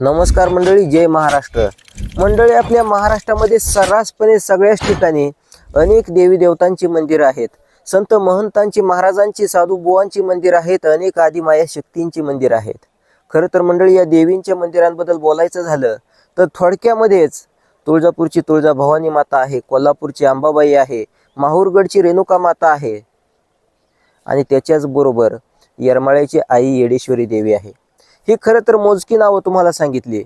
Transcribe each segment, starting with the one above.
नमस्कार मंडळी जय महाराष्ट्र. मंडळी आपल्या महाराष्ट्रामध्ये सर्रासपणे सगळ्याच ठिकाणी अनेक देवी देवतांची मंदिरं आहेत. संत महंतांची महाराजांची साधू बुवांची मंदिर आहेत अनेक आदिमाया शक्तींची मंदिर आहेत. खरं तर मंडळी या देवींच्या मंदिरांबद्दल बोलायचं झालं तर थोडक्यामध्येच तुळजापूरची तुळजा भवानी माता आहे कोल्हापूरची अंबाबाई आहे माहूरगडची रेणुका माता आहे. आणि त्याच्याच बरोबर येरमाळ्याची आई येडेश्वरी देवी आहे. ही खरं तर मोजकी नावं तुम्हाला सांगितली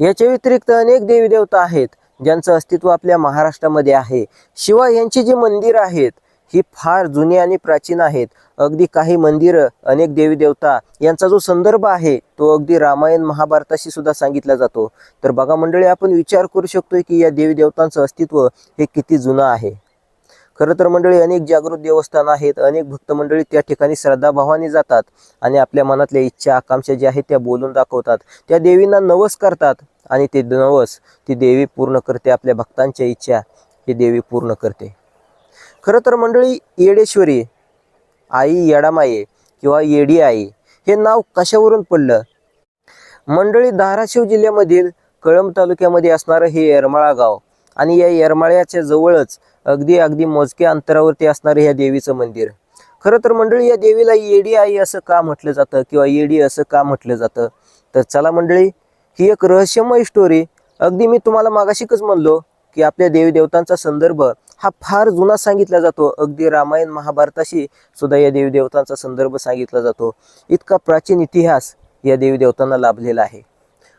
याच्या व्यतिरिक्त अनेक देवी देवता आहेत ज्यांचं अस्तित्व आपल्या महाराष्ट्रामध्ये आहे. शिवाय यांची जी मंदिरं आहेत ही फार जुनी आणि प्राचीन आहेत. अगदी काही मंदिरं अनेक देवी देवता यांचा जो संदर्भ आहे तो अगदी रामायण महाभारताशी सुद्धा सांगितला जातो. तर बघा मंडळी आपण विचार करू शकतोय की या देवी देवतांचं अस्तित्व हे किती जुनं आहे. खरं तर मंडळी अनेक जागृत देवस्थान आहेत अनेक भक्त मंडळी त्या ठिकाणी श्रद्धाभावाने जातात आणि आपल्या मनातल्या इच्छा आकांक्षा ज्या आहेत त्या बोलून दाखवतात. त्या देवींना नवस करतात आणि ते नवस ती देवी पूर्ण करते आपल्या भक्तांच्या इच्छा ही देवी पूर्ण करते. खरं तर मंडळी येडेश्वरी आई येडामाये किंवा येडी आई हे नाव कशावरून पडलं? मंडळी धाराशिव जिल्ह्यामधील कळंब तालुक्यामध्ये असणारं हे येरमाळा गाव आणि या येरमाळ्याच्या जवळच अगदी अगदी मोजक्या अंतरावरती असणारं ह्या देवीचं मंदिर. खरं तर मंडळी या देवीला येडी आई असं का म्हटलं जातं किंवा येडी असं का म्हटलं जातं? तर चला मंडळी ही एक रहस्यमय स्टोरी अगदी मी तुम्हाला मागाशिकच म्हणलो की आपल्या देवी देवतांचा संदर्भ हा फार जुना सांगितला जातो. अगदी रामायण महाभारताशी सुद्धा या देवी देवतांचा संदर्भ सांगितला जातो. इतका प्राचीन इतिहास या देवी देवतांना लाभलेला आहे.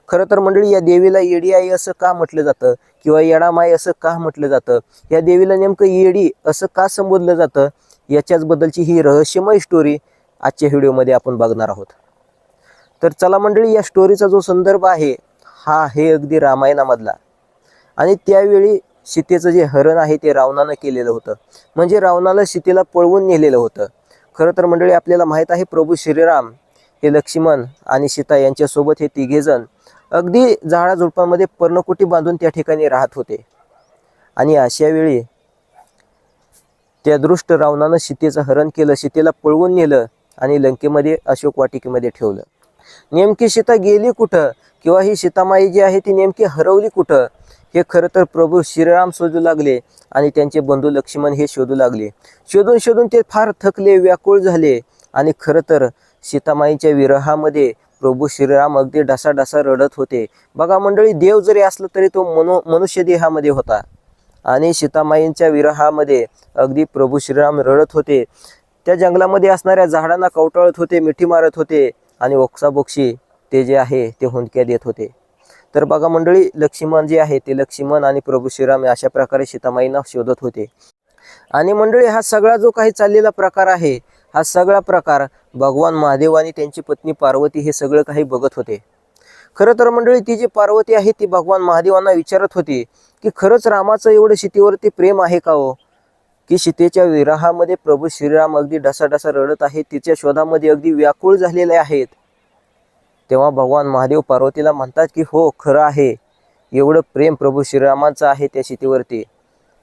खरं तर मंडळी या देवीला येडी आई असं का म्हटलं जातं? किंवा येडामाई असं का म्हटलं जातं? या देवीला नेमकं येडी असं का संबोधलं जातं? याच्याच बद्दलची ही रहस्यमय स्टोरी आजच्या व्हिडिओमध्ये आपण बघणार आहोत. तर चला मंडळी या स्टोरीचा जो संदर्भ आहे हा आहे अगदी रामायणामधला. आणि त्यावेळी सीतेचं जे हरण आहे ते रावणानं केलेलं होतं. म्हणजे रावणाला सीतेला पळवून नेलेलं होतं. खरं तर मंडळी आपल्याला माहीत आहे प्रभू श्रीराम हे लक्ष्मण आणि सीता यांच्यासोबत हे तिघेजण अगदी झाडाझुडपांमध्ये पर्णकुटी बांधून त्या ठिकाणी राहत होते. आणि अशा वेळी त्या दृष्ट रावणानं सीतेचं हरण केलं सीतेला पळवून नेलं आणि लंकेमध्ये अशोक वाटिकेमध्ये ठेवलं. नेमकी सीता गेली कुठं किंवा ही सीतामाई जी आहे ती नेमकी हरवली कुठं? हे खरं तर प्रभू श्रीराम शोधू लागले आणि त्यांचे बंधू लक्ष्मण हे शोधू लागले. शोधून शोधून ते फार थकले व्याकुळ झाले आणि खरं तर सीतामाईच्या विरहामध्ये प्रभू श्रीराम अगदी ढसाढसा रडत होते. बघा मंडळी देव जरी असलं तरी तो मनो मनुष्य देहामध्ये होता. आणि सीतामाईंच्या विरहामध्ये अगदी प्रभू श्रीराम रडत होते. त्या जंगलामध्ये असणाऱ्या झाडांना कवटाळत होते मिठी मारत होते आणि ओक्साबोक्षी ते जे आहे ते हुंदक्या देत होते. तर बघा मंडळी लक्ष्मण जे आहे ते लक्ष्मण आणि प्रभू श्रीराम अशा प्रकारे सीतामाईंना शोधत होते. आणि मंडळी हा सगळा जो काही चाललेला प्रकार आहे हा सगळा प्रकार भगवान महादेव आणि त्यांची पत्नी पार्वती हे सगळं काही बघत होते. खरं तर मंडळी ती जी पार्वती आहे ती भगवान महादेवांना विचारत होती की खरंच रामाचं एवढं सीतेवरती प्रेम आहे का हो? की सीतेच्या विरहामध्ये प्रभू श्रीराम अगदी डसाडसा रडत आहेत तिच्या शोधामध्ये अगदी व्याकुळ झालेले आहेत. तेव्हा भगवान महादेव पार्वतीला म्हणतात की हो खरं आहे. एवढं प्रेम प्रभू श्रीरामांचं आहे त्या सीतेवरती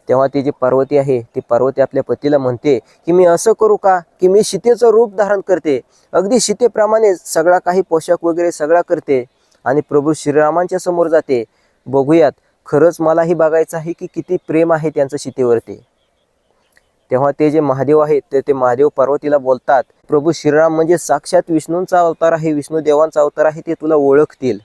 तेव्हा ती जी पार्वती आहे ती पार्वती आपल्या पतीला म्हणते की मी असं करू का की मी सीतेचं रूप धारण करते? अगदी सीतेप्रमाणे सगळा काही पोशाख वगैरे सगळा करते आणि प्रभू श्रीरामांच्या समोर जाते. बघूयात खरंच मलाही बघायचं आहे की किती प्रेम आहे त्यांचं सीतेवरती. तेव्हा ते जे महादेव आहेत ते ते महादेव पार्वतीला बोलतात प्रभू श्रीराम म्हणजे साक्षात विष्णूंचा अवतार आहे विष्णू देवांचा अवतार आहे ते तुला ओळखतील.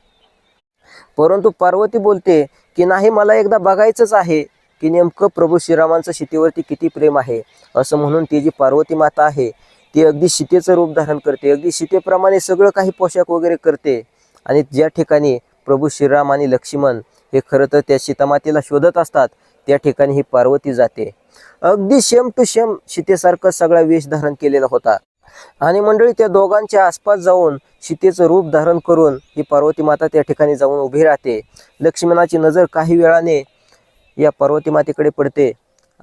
परंतु पार्वती बोलते की नाही मला एकदा बघायचंच आहे. की नेमकं प्रभू श्रीरामांचं सीतेवरती किती प्रेम आहे? असं म्हणून ती जी पार्वती माता आहे ती अगदी सीतेचं रूप धारण करते. अगदी सीतेप्रमाणे सगळं काही पोशाख वगैरे करते. आणि ज्या ठिकाणी प्रभू श्रीराम आणि लक्ष्मण हे खरं तर त्या सीतामातेला शोधत असतात त्या ठिकाणी ही पार्वती जाते. अगदी शेम टू शेम सीतेसारखं सगळा वेश धारण केलेला होता. आणि मंडळी त्या दोघांच्या आसपास जाऊन सीतेचं रूप धारण करून ही पार्वती माता त्या ठिकाणी जाऊन उभी राहते. लक्ष्मणाची नजर काही वेळाने या पार्वती मातेकडे पडते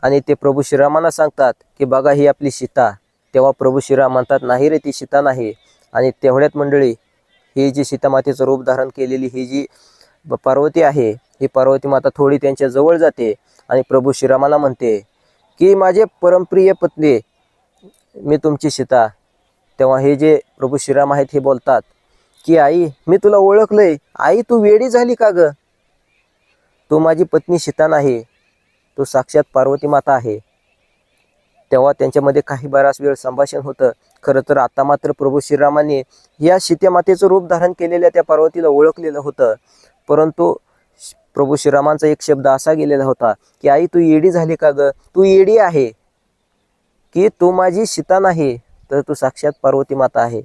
आणि ते प्रभू श्रीरामांना सांगतात की बघा ही आपली सीता. तेव्हा प्रभू श्रीराम म्हणतात नाही रे ती सीता नाही. आणि तेवढ्यात मंडळी ही जी सीतामातेचं रूप धारण केलेली ही जी ब- पार्वती आहे ही पार्वती माता थोडी त्यांच्या जवळ जाते आणि प्रभू श्रीरामाला म्हणते की माझे परमप्रिय पत्नी मी तुमची सीता. तेव्हा हे जे प्रभू श्रीराम आहेत हे बोलतात की आई मी तुला ओळखलंय. आई तू वेडी झाली का ग? तो माझी पत्नी शीता नाही तो साक्षात पार्वती माता आहे. तेव्हा त्यांच्यामध्ये काही बराच वेळ संभाषण होतं. खरं तर आता मात्र प्रभू श्रीरामाने या सीतेमातेचं रूप धारण केलेल्या त्या पार्वतीला ओळखलेलं होतं. परंतु श- प्रभू श्रीरामांचा एक शब्द असा गेलेला होता की आई तू येडी झाली का ग? तू येडी आहे. की तू माझी सीता नाही तर तू साक्षात पार्वती माता आहे.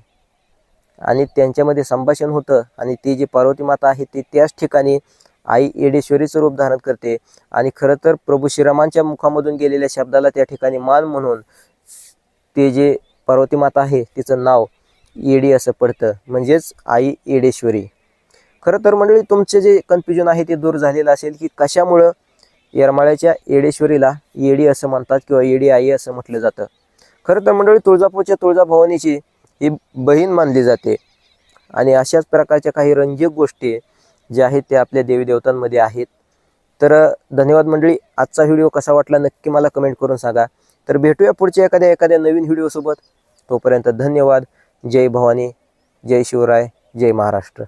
आणि त्यांच्यामध्ये संभाषण होतं. आणि ती जी पार्वती माता आहे ती त्याच ठिकाणी आई येडेश्वरीचं रूप धारण करते. आणि खरं तर प्रभू श्रीरामांच्या मुखामधून गेलेल्या शब्दाला त्या ठिकाणी मान म्हणून ते जे पार्वती माता आहे तिचं नाव येडी असं पडतं. म्हणजेच आई येडेश्वरी. खरं तर मंडळी तुमचे जे कन्फ्युजन आहे ते दूर झालेलं असेल की कशामुळं येरमाळ्याच्या येडेश्वरीला येडी असं म्हणतात किंवा येडी आई असं म्हटलं जातं. खरं तर मंडळी तुळजापूरच्या तुळजाभवानीची ही बहीण मानली जाते. आणि अशाच प्रकारच्या काही रंजक गोष्टी जे आहेत ते आपल्या देवी देवतांमध्ये आहेत. तर धन्यवाद मंडळी. आजचा व्हिडिओ कसा वाटला नक्की मला कमेंट करून सांगा. तर भेटूया पुढच्या एखाद्या एखाद्या नवीन व्हिडिओसोबत. तोपर्यंत धन्यवाद. जय भवानी. जय शिवराय. जय महाराष्ट्र.